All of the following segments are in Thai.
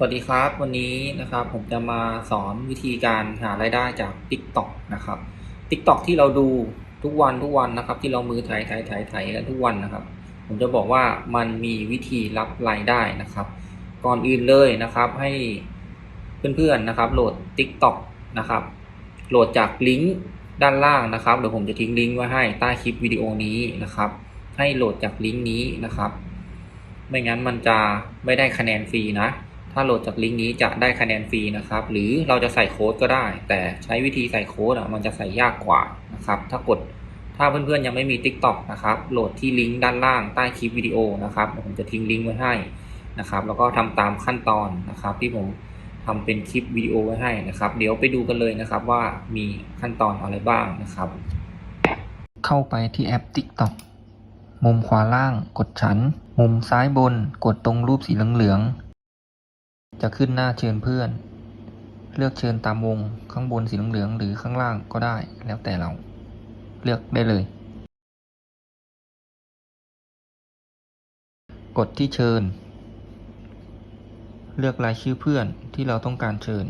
สวัสดีครับวันนี้นะครับผมจะมาสอนวิธีการหารายได้จาก TikTok นะครับ TikTok ที่เราดูทุกวันทุกวันนะครับ ที่เรามือไถไถไถไถกันทุกวันนะครับ ผมจะบอกว่ามันมีวิธีรับรายได้นะครับ ก่อนอื่นเลยนะครับให้เพื่อนๆนะครับโหลด TikTok นะครับโหลดจากลิงก์ด้านล่างนะครับเดี๋ยวผมจะทิ้งลิงก์ไว้ให้ใต้คลิปวิดีโอนี้นะครับ ให้โหลดจากลิงก์นี้นะครับ ไม่งั้นมันจะไม่ได้คะแนนฟรีนะ ถ้าโหลดจากลิงก์นี้จะได้คะแนนฟรีนะครับ หรือเราจะใส่โค้ดก็ได้ แต่ใช้วิธีใส่โค้ดอะมันจะใส่ยากกว่านะครับ ถ้ากดถ้าเพื่อนๆยังไม่มี TikTok นะครับ โหลดที่ลิงก์ด้านล่างใต้คลิปวิดีโอนะครับผมจะทิ้งลิงก์ไว้ให้นะครับ แล้วก็ทำตามขั้นตอนนะครับ ที่ผมทำเป็นคลิปวิดีโอไว้ให้นะครับ เดี๋ยวไปดูกันเลยนะครับว่ามีขั้นตอนอะไรบ้างนะครับ เข้าไปที่แอป TikTok มุมขวาล่าง กดฉัน มุมซ้ายบน กดตรงรูปสีเหลืองๆ จะขึ้นหน้าเชิญเพื่อน เลือกเชิญตามวงข้างบนสีเหลืองหรือข้างล่างก็ได้แล้วแต่เรา เลือกได้เลย กดที่เชิญ เลือกรายชื่อเพื่อนที่เราต้องการเชิญ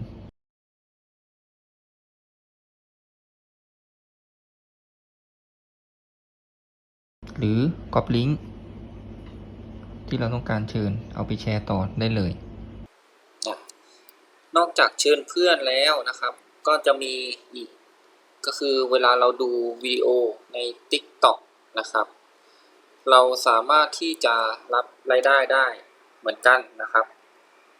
หรือกรอบลิงก์ที่เราต้องการเชิญเอาไปแชร์ต่อได้เลย นอกจากเชิญเพื่อนแล้วนะครับ ก็จะมีอีกก็คือเวลาเราดูวิดีโอใน TikTok นะครับ เราสามารถที่จะรับรายได้ได้เหมือนกันนะครับ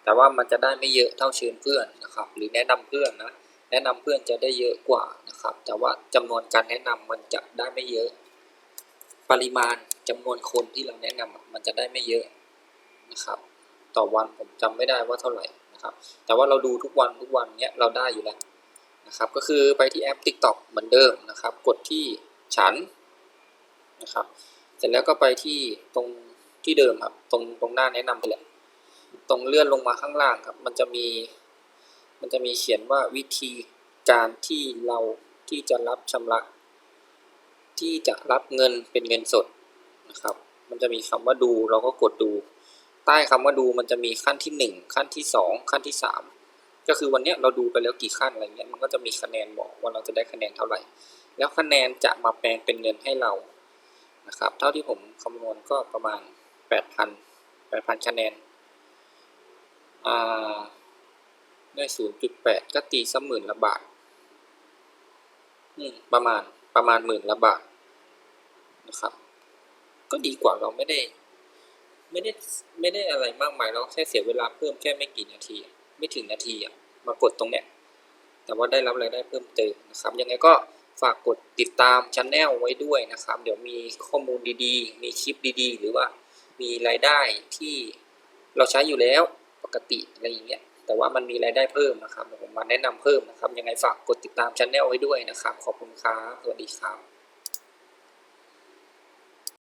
แต่ว่ามันจะได้ไม่เยอะเท่าเชิญเพื่อนนะครับ หรือแนะนำเพื่อนนะแนะนำเพื่อนจะได้เยอะกว่านะครับ แต่ว่าจำนวนการแนะนำมันจะได้ไม่เยอะ ปริมาณจำนวนคนที่เราแนะนำมันจะได้ไม่เยอะนะครับ ต่อวันผมจำไม่ได้ว่าเท่าไหร่ นะครับ แต่ว่าเราดูทุกวันทุกวันเนี้ยเราได้อยู่แล้วนะครับ ก็คือไปที่แอป TikTok เหมือนเดิมนะครับ กดที่ฉันนะครับ เสร็จแล้วก็ไปที่ตรงที่เดิมครับ ตรงตรงหน้าแนะนำไปแหละ ตรงเลื่อนลงมาข้างล่างครับ มันจะมี มันจะมีเขียนว่าวิธีการที่เราที่จะรับชำระ ที่จะรับเงินเป็นเงินสดนะครับ มันจะมีคำว่าดูเราก็กดดู ใต้คำว่าดูมันจะมีขั้นที่หนึ่งขั้นที่สองขั้นที่สามก็คือวันนี้เราดูไปแล้วกี่ขั้นอะไรเงี้ยมันก็จะมีคะแนนบอกว่าเราจะได้คะแนนเท่าไหร่ แล้วคะแนนจะมาแปลงเป็นเงินให้เรานะครับเท่าที่ผมคำนวณก็ประมาณแปดพันแปดพันคะแนนอ่าได้ศูนย์จุดแปดก็ตีสักหมื่นละบาทประมาณประมาณหมื่นละบาทนะครับ ก็ดีกว่าเราไม่ได้ ไม่ได้ไม่ได้อะไรมากมายเราแค่เสียเวลาเพิ่มแค่ไม่กี่นาที ไม่ถึงนาทีอะมากดตรงเนี้ยแต่ว่าได้รับรายได้เพิ่มเติมนะครับยังไงก็ฝากกดติดตามช anel ไว้ด้วยนะครับ เดี๋ยวมีข้อมูลดีๆ มีคลิปดีๆ หรือว่ามีรายได้ที่เราใช้อยู่แล้วปกติอะไรอย่างเงี้ยแต่ว่ามันมีรายได้เพิ่มนะครับผมมาแนะนำเพิ่มนะครับ ยังไงฝากกดติดตามช anel ไว้ด้วยนะครับ ขอบคุณครับสวัสดีครับ